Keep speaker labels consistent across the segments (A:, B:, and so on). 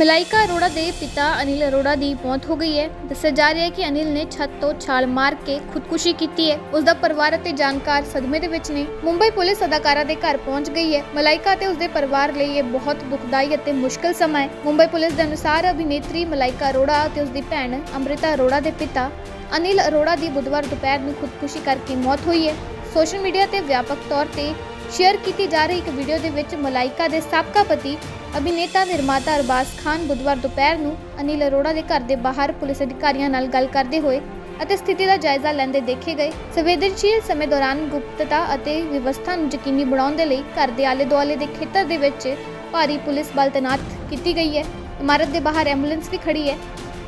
A: ਮਲਾਈਕਾ ਅਰੋੜਾ ਦੇ ਪਿਤਾ ਅਨਿਲ ਅਰੋੜਾ ਦੀ ਮੌਤ ਹੋ ਗਈ ਹੈ। ਦੱਸਿਆ ਜਾ ਰਿਹਾ ਹੈ ਕਿ ਅਨਿਲ ਨੇ ਛੱਤ ਤੋਂ ਛਾਲ ਮਾਰ ਕੇ ਖੁਦਕੁਸ਼ੀ ਕੀਤੀ ਹੈ। ਉਸ ਦਾ ਪਰਿਵਾਰ ਅਤੇ ਜਾਣਕਾਰ ਸਦਮੇ ਦੇ ਵਿੱਚ ਨੇ। ਮੁੰਬਈ ਪੁਲਿਸ ਅਦਾਕਾਰਾ ਦੇ ਘਰ ਪਹੁੰਚ ਗਈ ਹੈ। ਮਲਾਈਕਾ ਤੇ ਉਸ ਦੇ ਪਰਿਵਾਰ ਲਈ ਇਹ ਬਹੁਤ ਦੁਖਦਾਈ ਅਤੇ ਮੁਸ਼ਕਲ ਸਮਾਂ ਹੈ। ਮੁੰਬਈ ਪੁਲਿਸ ਦੇ ਅਨੁਸਾਰ ਅਭਿਨੇਤਰੀ ਮਲਾਈਕਾ ਅਰੋੜਾ ਅਤੇ ਉਸ ਦੀ ਭੈਣ ਅੰਮ੍ਰਿਤਾ ਅਰੋੜਾ ਦੇ ਪਿਤਾ ਅਨਿਲ ਅਰੋੜਾ ਦੀ ਬੁੱਧਵਾਰ ਦੁਪਹਿਰ ਨੂੰ ਖੁਦਕੁਸ਼ੀ ਕਰਕੇ ਮੌਤ ਹੋਈ ਹੈ। ਸੋਸ਼ਲ ਮੀਡੀਆ ਤੇ ਵਿਆਪਕ ਤੌਰ ਤੇ ਸ਼ੇਅਰ ਕੀਤੀ ਜਾ ਰਹੀ ਇੱਕ ਵੀਡੀਓ ਦੇ ਵਿੱਚ ਮਲਾਈਕਾ ਦੇ ਸਾਬਕਾ ਪਤੀ ਅਭਿਨੇਤਾ ਨਿਰਮਾਤਾ ਅਰਬਾਜ਼ ਖਾਨ ਬੁੱਧਵਾਰ ਦੁਪਹਿਰ ਨੂੰ ਅਨਿਲ ਅਰੋੜਾ ਦੇ ਘਰ ਦੇ ਬਾਹਰ ਪੁਲਿਸ ਅਧਿਕਾਰੀਆਂ ਨਾਲ ਗੱਲ ਕਰਦੇ ਹੋਏ ਅਤੇ ਸਥਿਤੀ ਦਾ ਜਾਇਜ਼ਾ ਲੈਂਦੇ ਦੇਖੇ ਗਏ। ਸੰਵੇਦਨਸ਼ੀਲ ਸਮੇਂ ਦੌਰਾਨ ਗੁਪਤਤਾ ਅਤੇ ਵਿਵਸਥਾ ਨੂੰ ਯਕੀਨੀ ਬਣਾਉਣ ਦੇ ਲਈ ਘਰ ਦੇ ਆਲੇ-ਦੁਆਲੇ ਦੇ ਖੇਤਰ ਦੇ ਵਿੱਚ ਭਾਰੀ ਪੁਲਿਸ ਬਲ ਤੈਨਾਤ ਕੀਤੀ ਗਈ ਹੈ। ਇਮਾਰਤ ਦੇ ਬਾਹਰ ਐਂਬੂਲੈਂਸ ਵੀ ਖੜੀ ਹੈ।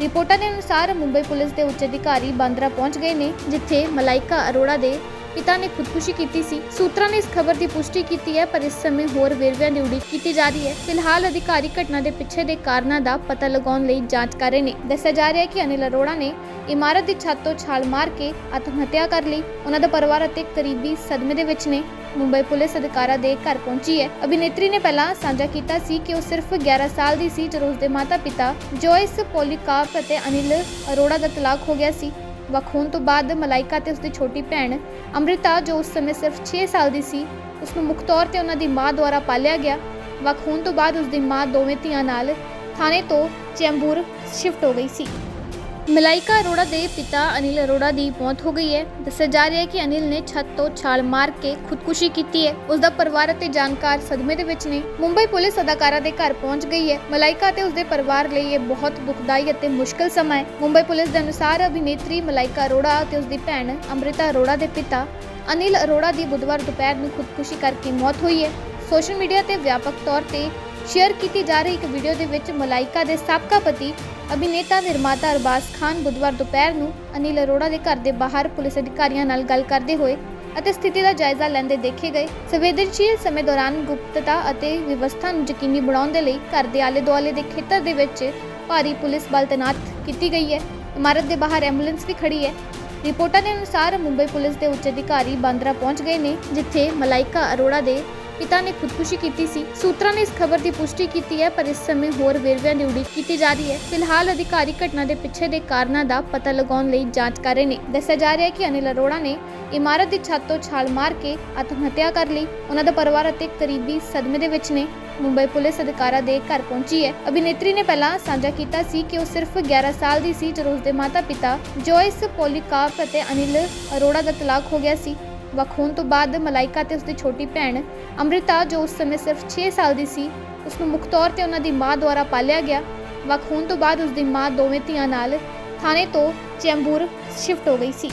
A: ਰਿਪੋਰਟਾਂ ਦੇ ਅਨੁਸਾਰ ਮੁੰਬਈ ਪੁਲਿਸ ਦੇ ਉੱਚ ਅਧਿਕਾਰੀ ਬਾਂਦਰਾ ਪਹੁੰਚ ਗਏ ਨੇ, ਜਿੱਥੇ ਮਲਾਈਕਾ ਅਰੋੜਾ ਦੇ ਪਿਤਾ ਨੇ ਖੁਦਕੁਸ਼ੀ ਕੀਤੀ ਸੀ। ਸੂਤਰਾਂ ਨੇ ਇਸ ਖਬਰ ਦੀ ਪੁਸ਼ਟੀ ਕੀਤੀ ਹੈ, ਪਰ ਇਸ ਸਮੇਂ ਹੋਰ ਵੇਰਵਿਆਂ ਦੀ ਉਡੀਕ ਕੀਤੀ ਜਾ ਰਹੀ ਹੈ। ਫਿਲਹਾਲ ਅਧਿਕਾਰੀ ਘਟਨਾ ਦੇ ਪਿੱਛੇ ਦੇ ਕਾਰਨਾਂ ਦਾ ਪਤਾ ਲਗਾਉਣ ਲਈ ਜਾਂਚ ਕਰ ਰਹੇ ਨੇ। ਦੱਸਿਆ ਜਾ ਰਿਹਾ ਹੈ ਕਿ ਅਨਿਲ ਅਰੋੜਾ ਨੇ ਇਮਾਰਤ ਦੀ ਛੱਤ ਤੋਂ ਛਾਲ ਮਾਰ ਕੇ ਆਤਮ ਹੱਤਿਆ ਕਰ ਲਈ। ਉਹਨਾਂ ਦਾ ਪਰਿਵਾਰ ਅਤੇ ਕਰੀਬੀ ਸਦਮੇ ਦੇ ਵਿੱਚ ਨੇ। ਮੁੰਬਈ ਪੁਲਿਸ ਅਧਿਕਾਰਾ ਦੇ ਘਰ ਪਹੁੰਚੀ ਹੈ। ਅਭਿਨੇਤਰੀ ਨੇ ਪਹਿਲਾਂ ਸਾਂਝਾ ਕੀਤਾ ਸੀ ਕਿ ਉਹ ਸਿਰਫ 11 ਸਾਲ ਦੀ ਸੀ, ਜਦੋਂ ਉਸਦੇ ਮਾਤਾ-ਪਿਤਾ ਜੋਇਸ ਪੋਲੀਕਾਰਪ ਅਤੇ ਅਨਿਲ ਅਰੋੜਾ ਦਾ ਤਲਾਕ ਹੋ ਗਿਆ ਸੀ। ਵੱਖ ਹੋਣ ਤੋਂ ਬਾਅਦ ਮਲਾਈਕਾ ਤੇ ਉਸਦੀ ਛੋਟੀ ਭੈਣ ਅੰਮ੍ਰਿਤਾ, ਜੋ ਉਸ ਸਮੇਂ ਸਿਰਫ 6 ਸਾਲ ਦੀ ਸੀ ਉਸ ਨੂੰ ਮੁੱਖ ਤੌਰ ਤੇ ਉਹਨਾਂ ਦੀ ਮਾਂ ਦੁਆਰਾ ਪਾਲਿਆ ਗਿਆ। ਵੱਖ ਹੋਣ ਤੋਂ ਬਾਅਦ ਉਸਦੀ ਮਾਂ ਦੋਵੇਂ ਧੀਆਂ ਨਾਲ ਥਾਣੇ ਤੋਂ ਚੈਂਬੂਰ ਸ਼ਿਫਟ ਹੋ ਗਈ ਸੀ। ਮਲਾਈਕਾ ਅਰੋੜਾ ਦੇ ਪਿਤਾ ਅਨਿਲ ਅਰੋੜਾ ਦੀ ਮੌਤ ਹੋ ਗਈ ਹੈ। ਦੱਸਿਆ ਜਾ ਰਿਹਾ ਹੈ ਕਿ ਅਨਿਲ ਨੇ ਛੱਤ ਤੋਂ ਛਾਲ ਮਾਰ ਕੇ ਖੁਦਕੁਸ਼ੀ ਕੀਤੀ ਹੈ। ਉਸ ਦਾ ਪਰਿਵਾਰ ਅਤੇ ਜਾਣਕਾਰ ਸਦਮੇ ਦੇ ਵਿੱਚ ਨੇ। ਮੁੰਬਈ ਪੁਲਿਸ ਅਦਾਕਾਰਾ ਦੇ ਘਰ ਪਹੁੰਚ ਗਈ ਹੈ। ਮਲਾਈਕਾ ਅਤੇ ਉਸ ਦੇ ਪਰਿਵਾਰ ਲਈ ਇਹ ਬਹੁਤ ਦੁਖਦਾਈ ਅਤੇ ਮੁਸ਼ਕਲ ਸਮਾਂ ਹੈ। ਮੁੰਬਈ ਪੁਲਿਸ ਦੇ ਅਨੁਸਾਰ ਅਭਿਨੇਤਰੀ ਮਲਾਈਕਾ ਅਰੋੜਾ ਅਤੇ ਉਸ ਦੀ ਭੈਣ ਅੰਮ੍ਰਿਤਾ ਅਰੋੜਾ ਦੇ ਪਿਤਾ ਅਨਿਲ ਅਰੋੜਾ ਦੀ ਬੁੱਧਵਾਰ ਦੁਪਹਿਰ ਨੂੰ ਖੁਦਕੁਸ਼ੀ ਕਰਕੇ ਮੌਤ ਹੋਈ ਹੈ। ਸੋਸ਼ਲ ਮੀਡੀਆ ਤੇ ਵਿਆਪਕ ਤੌਰ ਤੇ ਸ਼ੇਅਰ ਕੀਤੀ ਜਾ ਰਹੀ ਇੱਕ ਵੀਡੀਓ ਦੇ ਵਿੱਚ ਮਲਾਈਕਾ ਦੇ ਸਾਬਕਾ ਪਤੀ, ਅਭਿਨੇਤਾ, ਨਿਰਮਾਤਾ ਅਰਬਾਜ਼ ਖਾਨ ਬੁੱਧਵਾਰ ਦੁਪਹਿਰ ਨੂੰ ਅਨਿਲ ਅਰੋੜਾ ਦੇ ਘਰ ਦੇ ਬਾਹਰ ਪੁਲਿਸ ਅਧਿਕਾਰੀਆਂ ਨਾਲ ਗੱਲ ਕਰਦੇ ਹੋਏ ਅਤੇ ਸਥਿਤੀ ਦਾ ਜਾਇਜ਼ਾ ਲੈਂਦੇ ਦੇਖੇ ਗਏ। ਸੰਵੇਦਨਸ਼ੀਲ ਸਮੇਂ ਦੌਰਾਨ ਗੁਪਤਤਾ ਅਤੇ ਵਿਵਸਥਾ ਨੂੰ ਯਕੀਨੀ ਬਣਾਉਣ ਦੇ ਲਈ ਘਰ ਦੇ ਆਲੇ-ਦੁਆਲੇ ਦੇ ਖੇਤਰ ਦੇ ਵਿੱਚ ਭਾਰੀ ਪੁਲਿਸ ਬਲ ਤੈਨਾਤ ਕੀਤੀ ਗਈ ਹੈ। ਇਮਾਰਤ ਦੇ ਬਾਹਰ ਐਂਬੂਲੈਂਸ ਵੀ ਖੜੀ ਹੈ। ਰਿਪੋਰਟਾਂ ਦੇ ਅਨੁਸਾਰ ਮੁੰਬਈ ਪੁਲਿਸ ਦੇ ਉੱਚ ਅਧਿਕਾਰੀ ਬਾਂਦਰਾ ਪਹੁੰਚ ਗਏ ਨੇ, ਜਿੱਥੇ ਮਲਾਈਕਾ ਅਰੋੜਾ ਦੇ ਪਿਤਾ ਨੇ ਖੁਦਕੁਸ਼ੀ ਕੀਤੀ ਸੀ। ਸੂਤਰਾਂ ਨੇ ਇਸ ਖਬਰ ਦੀ ਪੁਸ਼ਟੀ ਕੀਤੀ ਹੈ, ਪਰ ਇਸ ਸਮੇਂ ਹੋਰ ਵੇਰਵਿਆਂ ਦੀ ਉਡੀਕ ਕੀਤੀ ਜਾ ਰਹੀ ਹੈ। ਫਿਲਹਾਲ ਅਧਿਕਾਰੀ ਘਟਨਾ ਦੇ ਪਿੱਛੇ ਦੇ ਕਾਰਨਾਂ ਦਾ ਪਤਾ ਲਗਾਉਣ ਲਈ ਜਾਂਚ ਕਰ ਰਹੇ ਨੇ। ਦੱਸਿਆ ਜਾ ਰਿਹਾ ਹੈ ਕਿ ਅਨਿਲ ਅਰੋੜਾ ਨੇ ਇਮਾਰਤ ਦੀ ਛੱਤ ਤੋਂ ਛਾਲ ਮਾਰ ਕੇ ਆਤਮ ਹੱਤਿਆ ਕਰ ਲਈ। ਉਹਨਾਂ ਦਾ ਪਰਿਵਾਰ ਅਤੇ ਕਰੀਬੀ ਸਦਮੇ ਦੇ ਵਿੱਚ ਨੇ। ਮੁੰਬਈ ਪੁਲਿਸ ਅਧਿਕਾਰਾਂ ਦੇ ਘਰ ਪਹੁੰਚੀ ਹੈ। ਅਭਿਨੇਤਰੀ ਨੇ ਪਹਿਲਾਂ ਸਾਂਝਾ ਕੀਤਾ ਸੀ ਕਿ ਉਹ ਸਿਰਫ 11 ਸਾਲ ਦੀ ਸੀ, ਜਦੋਂ ਉਸਦੇ ਮਾਤਾ-ਪਿਤਾ ਜੋਇਸ ਪੋਲੀਕਾਰਪ ਅਤੇ ਅਨਿਲ ਅਰੋੜਾ ਦਾ ਤਲਾਕ ਹੋ ਗਿਆ ਸੀ। ਵੱਖ ਹੋਣ ਤੋਂ ਬਾਅਦ ਮਲਾਈਕਾ ਤੇ ਉਸਦੀ ਛੋਟੀ ਭੈਣ ਅੰਮ੍ਰਿਤਾ, ਜੋ ਉਸ ਸਮੇਂ ਸਿਰਫ 6 ਸਾਲ ਦੀ ਸੀ ਉਸ ਨੂੰ ਮੁੱਖ ਤੌਰ ਤੇ ਉਹਨਾਂ ਦੀ ਮਾਂ ਦੁਆਰਾ ਪਾਲਿਆ ਗਿਆ। ਵੱਖ ਹੋਣ ਤੋਂ ਬਾਅਦ ਉਸਦੀ ਮਾਂ ਦੋਵੇਂ ਧੀਆਂ ਨਾਲ ਥਾਣੇ ਤੋਂ ਚੈਂਬੂਰ ਸ਼ਿਫਟ ਹੋ ਗਈ ਸੀ।